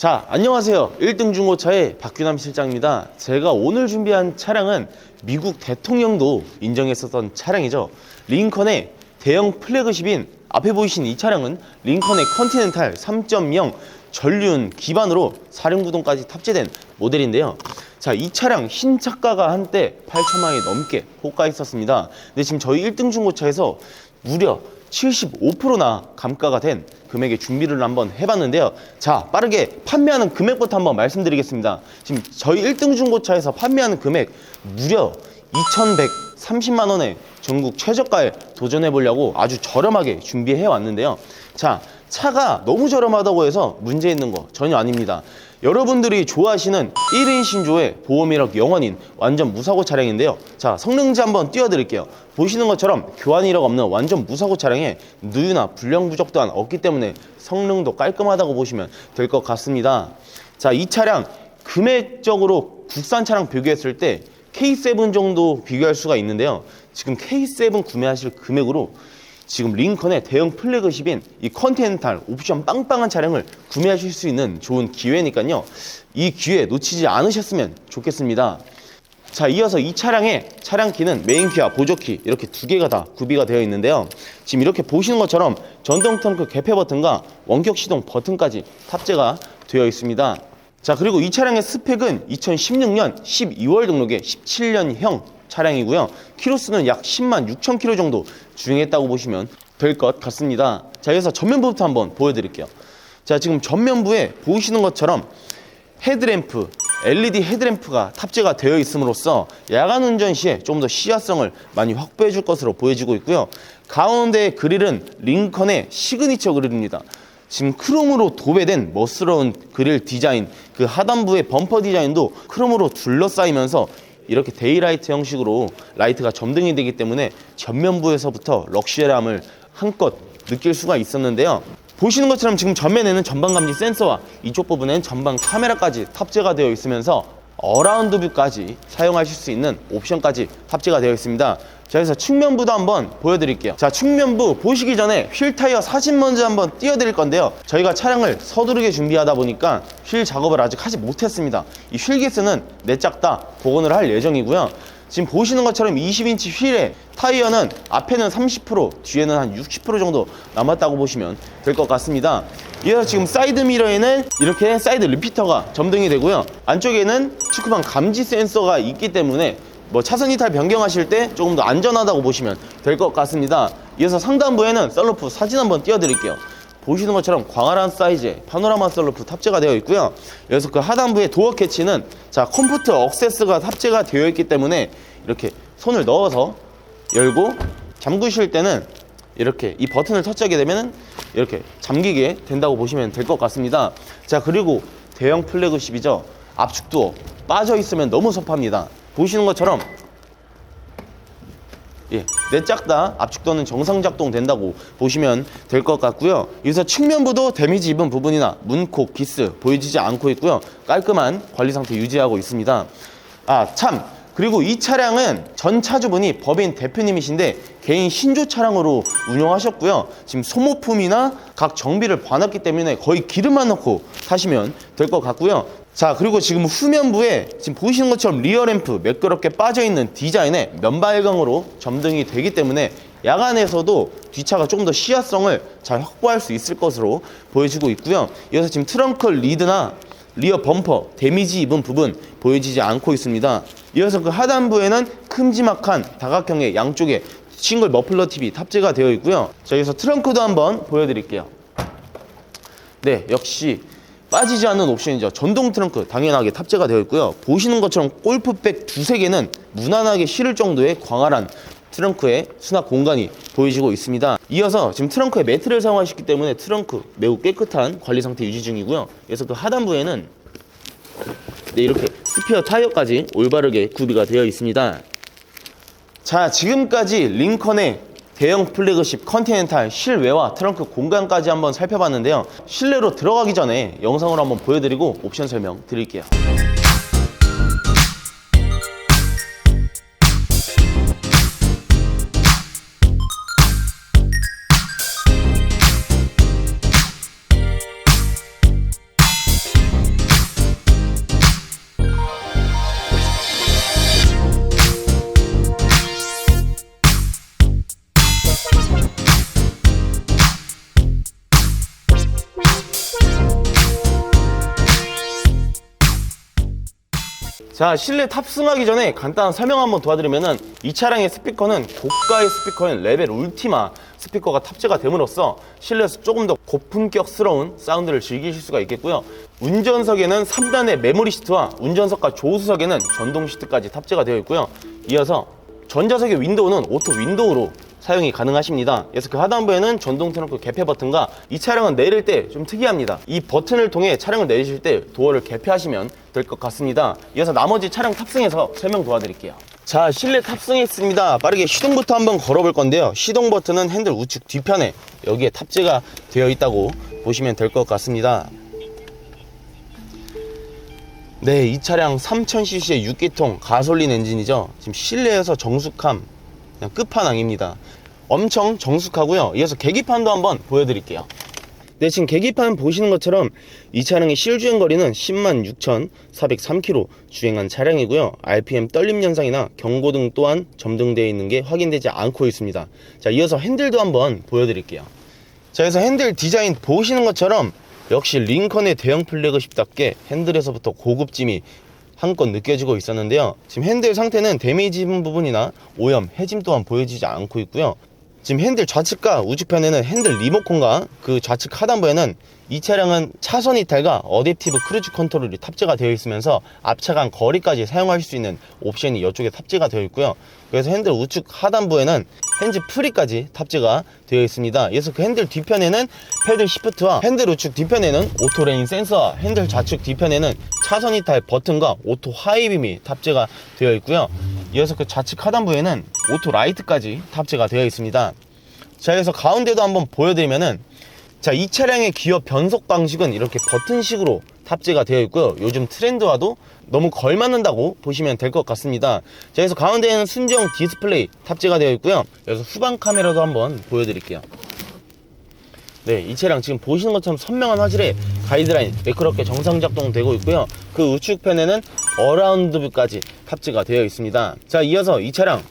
자, 안녕하세요. 1등 중고차의 박규남 실장입니다. 제가 오늘 준비한 차량은 미국 대통령도 인정했었던 차량이죠. 링컨의 대형 플래그십인 앞에 보이신 이 차량은 링컨의 컨티넨탈 3.0 전륜 기반으로 사륜구동까지 탑재된 모델인데요. 자, 이 차량 흰 차가가 한때 8천만 원이 넘게 호가 있었습니다. 근데 지금 저희 1등 중고차에서 무려 75%나 감가가 된 금액의 준비를 한번 해봤는데요. 자, 빠르게 판매하는 금액부터 한번 말씀드리겠습니다. 지금 저희 1등 중고차에서 판매하는 금액 무려 2,130만 원에 전국 최저가에 도전해 보려고 아주 저렴하게 준비해 왔는데요. 자, 차가 너무 저렴하다고 해서 문제 있는 거 전혀 아닙니다. 여러분들이 좋아하시는 1인 신조의 보험 이력 영원인 완전 무사고 차량인데요. 자, 성능지 한번 띄워드릴게요. 보시는 것처럼 교환 이력 없는 완전 무사고 차량에 누유나 불량 부족 또한 없기 때문에 성능도 깔끔하다고 보시면 될 것 같습니다. 자, 이 차량 금액적으로 국산 차량 비교했을 때 K7 정도 비교할 수가 있는데요. 지금 K7 구매하실 금액으로 지금 링컨의 대형 플래그십인 이 컨티넨탈 옵션 빵빵한 차량을 구매하실 수 있는 좋은 기회니까요. 이 기회 놓치지 않으셨으면 좋겠습니다. 자, 이어서 이 차량의 차량 키는 메인 키와 보조 키 이렇게 두 개가 다 구비가 되어 있는데요. 지금 이렇게 보시는 것처럼 전동 트렁크 개폐 버튼과 원격 시동 버튼까지 탑재가 되어 있습니다. 자, 그리고 이 차량의 스펙은 2016년 12월 등록의 17년형 차량이고요. 키로수는 약 10만 6천 킬로 정도 주행했다고 보시면 될 것 같습니다. 자, 여기서 전면부부터 한번 보여드릴게요. 자, 지금 전면부에 보이시는 것처럼 헤드램프, LED 헤드램프가 탑재가 되어 있음으로써 야간 운전 시에 좀 더 시야성을 많이 확보해 줄 것으로 보여지고 있고요. 가운데 그릴은 링컨의 시그니처 그릴입니다. 지금 크롬으로 도배된 멋스러운 그릴 디자인, 그 하단부의 범퍼 디자인도 크롬으로 둘러싸이면서 이렇게 데이라이트 형식으로 라이트가 점등이 되기 때문에 전면부에서부터 럭셔리함을 한껏 느낄 수가 있었는데요. 보시는 것처럼 지금 전면에는 전방 감지 센서와 이쪽 부분엔 전방 카메라까지 탑재가 되어 있으면서 어라운드 뷰까지 사용하실 수 있는 옵션까지 탑재가 되어 있습니다. 자, 그래서 측면부도 한번 보여드릴게요. 자, 측면부 보시기 전에 휠 타이어 사진 먼저 한번 띄워드릴 건데요. 저희가 차량을 서두르게 준비하다 보니까 휠 작업을 아직 하지 못했습니다. 이 휠 기스는 내짝 다 복원을 할 예정이고요. 지금 보시는 것처럼 20인치 휠에 타이어는 앞에는 30% 뒤에는 한 60% 정도 남았다고 보시면 될 것 같습니다. 이어서 지금 사이드 미러에는 이렇게 사이드 리피터가 점등이 되고요. 안쪽에는 축구방 감지 센서가 있기 때문에 뭐 차선 이탈 변경하실 때 조금 더 안전하다고 보시면 될 것 같습니다. 이어서 상단부에는 썰루프 사진 한번 띄워드릴게요. 보시는 것처럼 광활한 사이즈의 파노라마 썰루프 탑재가 되어 있고요. 여기서 그 하단부에 도어 캐치는 자 컴포트 억세스가 탑재가 되어 있기 때문에 이렇게 손을 넣어서 열고 잠그실 때는 이렇게 이 버튼을 터치하게 되면 이렇게 잠기게 된다고 보시면 될 것 같습니다. 자 그리고 대형 플래그십이죠. 압축 도어 빠져 있으면 너무 섭합니다. 보시는 것처럼 예, 내짝 다 압축도는 정상 작동 된다고 보시면 될 것 같고요. 여기서 측면부도 데미지 입은 부분이나 문콕, 기스 보여지지 않고 있고요. 깔끔한 관리 상태 유지하고 있습니다. 아, 참. 그리고 이 차량은 전 차주분이 법인 대표님이신데 개인 신조 차량으로 운영하셨고요. 지금 소모품이나 각 정비를 봐놨기 때문에 거의 기름만 넣고 타시면 될 것 같고요. 자 그리고 지금 후면부에 지금 보시는 것처럼 리어램프 매끄럽게 빠져있는 디자인의 면발광으로 점등이 되기 때문에 야간에서도 뒷차가 조금 더 시야성을 잘 확보할 수 있을 것으로 보여지고 있고요 이어서 지금 트렁크 리드나 리어 범퍼 데미지 입은 부분 보여지지 않고 있습니다 이어서 그 하단부에는 큼지막한 다각형의 양쪽에 싱글 머플러 TV 탑재가 되어 있고요 자 여기서 트렁크도 한번 보여드릴게요 네 역시 빠지지 않는 옵션이죠. 전동 트렁크 당연하게 탑재가 되어 있고요. 보시는 것처럼 골프백 두세 개는 무난하게 실을 정도의 광활한 트렁크의 수납 공간이 보이시고 있습니다. 이어서 지금 트렁크에 매트를 사용하셨기 때문에 트렁크 매우 깨끗한 관리 상태 유지 중이고요. 그래서 그 하단부에는 네, 이렇게 스피어 타이어까지 올바르게 구비가 되어 있습니다. 자, 지금까지 링컨의 대형 플래그십 컨티넨탈 실외와 트렁크 공간까지 한번 살펴봤는데요. 실내로 들어가기 전에 영상으로 한번 보여드리고 옵션 설명 드릴게요. 자, 실내 탑승하기 전에 간단한 설명 한번 도와드리면은 이 차량의 스피커는 고가의 스피커인 레벨 울티마 스피커가 탑재가 됨으로써 실내에서 조금 더 고품격스러운 사운드를 즐기실 수가 있겠고요. 운전석에는 3단의 메모리 시트와 운전석과 조수석에는 전동 시트까지 탑재가 되어 있고요. 이어서 전자석의 윈도우는 오토 윈도우로 사용이 가능하십니다. 그래서 그 하단부에는 전동 트렁크 개폐 버튼과 이 차량은 내릴 때 좀 특이합니다. 이 버튼을 통해 차량을 내리실 때 도어를 개폐하시면 될 것 같습니다. 이어서 나머지 차량 탑승해서 설명 도와드릴게요. 자, 실내 탑승했습니다. 빠르게 시동부터 한번 걸어볼 건데요. 시동 버튼은 핸들 우측 뒤편에 여기에 탑재가 되어 있다고 보시면 될 것 같습니다. 네, 이 차량 3000cc의 6기통 가솔린 엔진이죠. 지금 실내에서 정숙함 그냥 끝판왕입니다. 엄청 정숙하고요. 이어서 계기판도 한번 보여드릴게요. 네, 지금 계기판 보시는 것처럼 이 차량의 실주행 거리는 10만 6,403km 주행한 차량이고요. RPM 떨림 현상이나 경고등 또한 점등되어 있는 게 확인되지 않고 있습니다. 자, 이어서 핸들도 한번 보여드릴게요. 자, 그래서 핸들 디자인 보시는 것처럼 역시 링컨의 대형 플래그십답게 핸들에서부터 고급짐이 한껏 느껴지고 있었는데요. 지금 핸들 상태는 데미지 부분이나 오염, 해짐 또한 보여지지 않고 있고요. 지금 핸들 좌측과 우측편에는 핸들 리모컨과 그 좌측 하단부에는 이 차량은 차선 이탈과 어댑티브 크루즈 컨트롤이 탑재가 되어 있으면서 앞차 간 거리까지 사용할 수 있는 옵션이 이쪽에 탑재가 되어 있고요. 그래서 핸들 우측 하단부에는 핸즈 프리까지 탑재가 되어 있습니다. 그래서 그 핸들 뒤편에는 패들 시프트와 핸들 우측 뒤편에는 오토 레인 센서와 핸들 좌측 뒤편에는 차선 이탈 버튼과 오토 하이빔이 탑재가 되어 있고요. 이어서 그 좌측 하단부에는 오토 라이트까지 탑재가 되어 있습니다. 자, 그래서 가운데도 한번 보여드리면은 자, 이 차량의 기어 변속 방식은 이렇게 버튼식으로 탑재가 되어 있고요. 요즘 트렌드와도 너무 걸맞는다고 보시면 될 것 같습니다. 자, 그래서 가운데에는 순정 디스플레이 탑재가 되어 있고요. 그래서 후방 카메라도 한번 보여드릴게요. 네, 이 차량 지금 보시는 것처럼 선명한 화질의 가이드라인 매끄럽게 정상 작동되고 있고요. 그 우측편에는 어라운드 뷰까지 탑재가 되어 있습니다. 자, 이어서 이 차량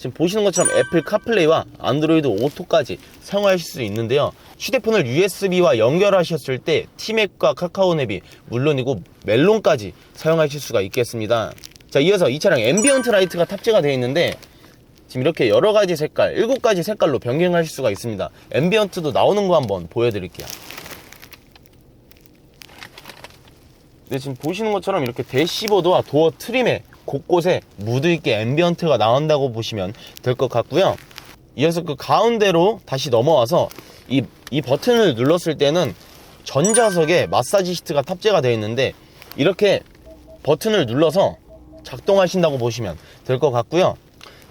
지금 보시는 것처럼 애플 카플레이와 안드로이드 오토까지 사용하실 수 있는데요. 휴대폰을 USB와 연결하셨을 때 티맥과 카카오냅이 물론이고 멜론까지 사용하실 수가 있겠습니다. 자, 이어서 이 차량 앰비언트 라이트가 탑재가 되어 있는데 지금 이렇게 여러 가지 색깔, 일곱 가지 색깔로 변경하실 수가 있습니다. 앰비언트도 나오는 거 한번 보여드릴게요. 네, 지금 보시는 것처럼 이렇게 대시보드와 도어 트림에 곳곳에 무드 있게 앰비언트가 나온다고 보시면 될 것 같고요. 이어서 그 가운데로 다시 넘어와서 이, 이 버튼을 눌렀을 때는 전자석에 마사지 시트가 탑재가 되어 있는데 이렇게 버튼을 눌러서 작동하신다고 보시면 될 것 같고요.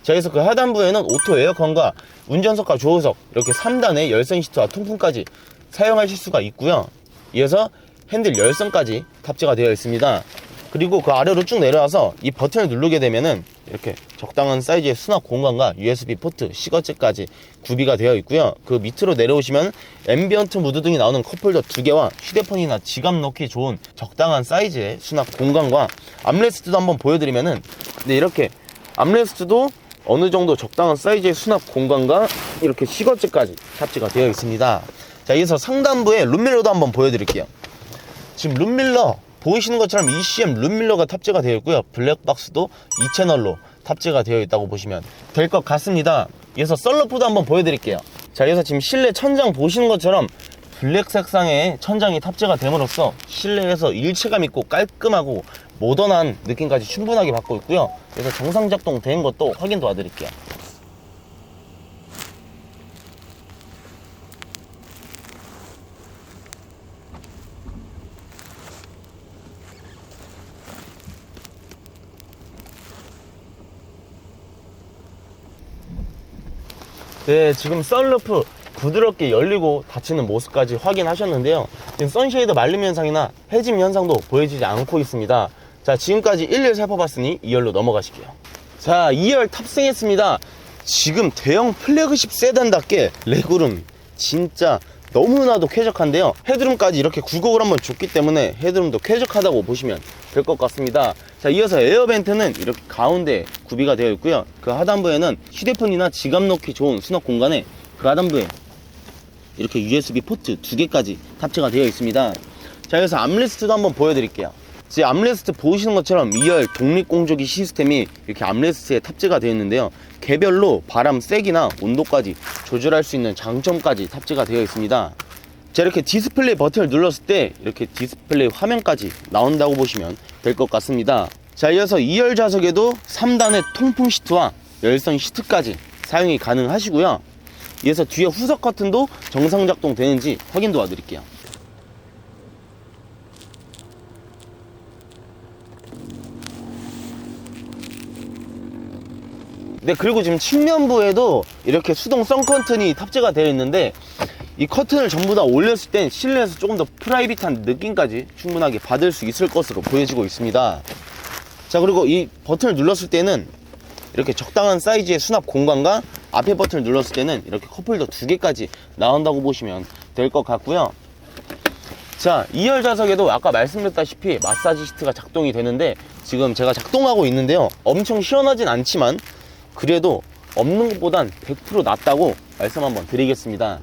자, 그래서 그 하단부에는 오토 에어컨과 운전석과 조수석 이렇게 3단의 열선 시트와 통풍까지 사용하실 수가 있고요. 이어서 핸들 열선까지 탑재가 되어 있습니다. 그리고 그 아래로 쭉 내려와서 이 버튼을 누르게 되면은 이렇게 적당한 사이즈의 수납 공간과 USB 포트, 시거제까지 구비가 되어 있고요. 그 밑으로 내려오시면 앰비언트 무드 등이 나오는 컵홀더 두 개와 휴대폰이나 지갑 넣기 좋은 적당한 사이즈의 수납 공간과 암레스트도 한번 보여드리면은 네, 이렇게 암레스트도 어느 정도 적당한 사이즈의 수납 공간과 이렇게 시거제까지 탑재가 되어 있습니다. 자, 이어서 상단부에 룸밀러도 한번 보여드릴게요. 지금 룸밀러 보이시는 것처럼 ECM 룸밀러가 탑재가 되어 있고요. 블랙박스도 2채널로 탑재가 되어 있다고 보시면 될 것 같습니다. 이어서 썰러프도 한번 보여드릴게요. 자, 이어서 지금 실내 천장 보시는 것처럼 블랙 색상의 천장이 탑재가 됨으로써 실내에서 일체감 있고 깔끔하고 모던한 느낌까지 충분하게 받고 있고요. 그래서 정상 작동 된 것도 확인 도와드릴게요. 네, 지금 썬루프 부드럽게 열리고 닫히는 모습까지 확인하셨는데요. 지금 선쉐이드 말림 현상이나 해짐 현상도 보여지지 않고 있습니다. 자, 지금까지 1열 살펴봤으니 2열로 넘어가실게요. 자, 2열 탑승했습니다. 지금 대형 플래그십 세단답게 레그룸 진짜 너무나도 쾌적한데요. 헤드룸까지 이렇게 굴곡을 한번 줬기 때문에 헤드룸도 쾌적하다고 보시면 될 것 같습니다. 자, 이어서 에어벤트는 이렇게 가운데 구비가 되어 있고요. 그 하단부에는 휴대폰이나 지갑 넣기 좋은 수납 공간에 그 하단부에 이렇게 USB 포트 두 개까지 탑재가 되어 있습니다. 자, 그래서 암레스트도 한번 보여드릴게요. 제 암레스트 보시는 것처럼 2열 독립공조기 시스템이 이렇게 암레스트에 탑재가 되어 있는데요. 개별로 바람 세기나 온도까지 조절할 수 있는 장점까지 탑재가 되어 있습니다. 자 이렇게 디스플레이 버튼을 눌렀을 때 이렇게 디스플레이 화면까지 나온다고 보시면 될 것 같습니다. 자 이어서 2열 좌석에도 3단의 통풍 시트와 열선 시트까지 사용이 가능하시고요. 이어서 뒤에 후석 커튼도 정상 작동되는지 확인 도와드릴게요. 네 그리고 지금 측면부에도 이렇게 수동 선 커튼이 탑재가 되어 있는데 이 커튼을 전부 다 올렸을 땐 실내에서 조금 더 프라이빗한 느낌까지 충분하게 받을 수 있을 것으로 보여지고 있습니다. 자 그리고 이 버튼을 눌렀을 때는 이렇게 적당한 사이즈의 수납 공간과 앞에 버튼을 눌렀을 때는 이렇게 컵홀더 두 개까지 나온다고 보시면 될 것 같고요. 자 2열 좌석에도 아까 말씀드렸다시피 마사지 시트가 작동이 되는데 지금 제가 작동하고 있는데요. 엄청 시원하진 않지만 그래도 없는 것보단 100% 낫다고 말씀 한번 드리겠습니다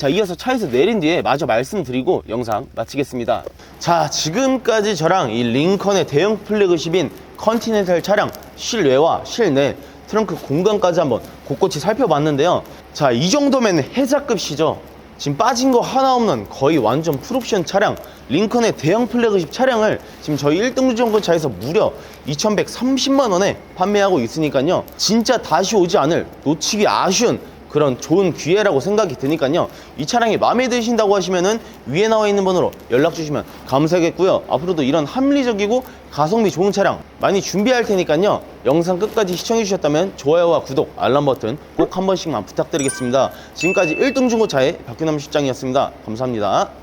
자 이어서 차에서 내린 뒤에 마저 말씀드리고 영상 마치겠습니다. 자 지금까지 저랑 이 링컨의 대형 플래그십인 컨티넨탈 차량 실외와 실내 트렁크 공간까지 한번 곳곳이 살펴봤는데요. 자 이 정도면 해자급시죠. 지금 빠진 거 하나 없는 거의 완전 풀옵션 차량 링컨의 대형 플래그십 차량을 지금 저희 1등 주정권 차에서 무려 2130만 원에 판매하고 있으니까요. 진짜 다시 오지 않을 놓치기 아쉬운 그런 좋은 기회라고 생각이 드니까요. 이 차량이 마음에 드신다고 하시면은 위에 나와 있는 번호로 연락 주시면 감사하겠고요. 앞으로도 이런 합리적이고 가성비 좋은 차량 많이 준비할 테니까요. 영상 끝까지 시청해 주셨다면 좋아요와 구독 알람 버튼 꼭 한 번씩만 부탁드리겠습니다. 지금까지 1등 중고차의 박규남 실장이었습니다. 감사합니다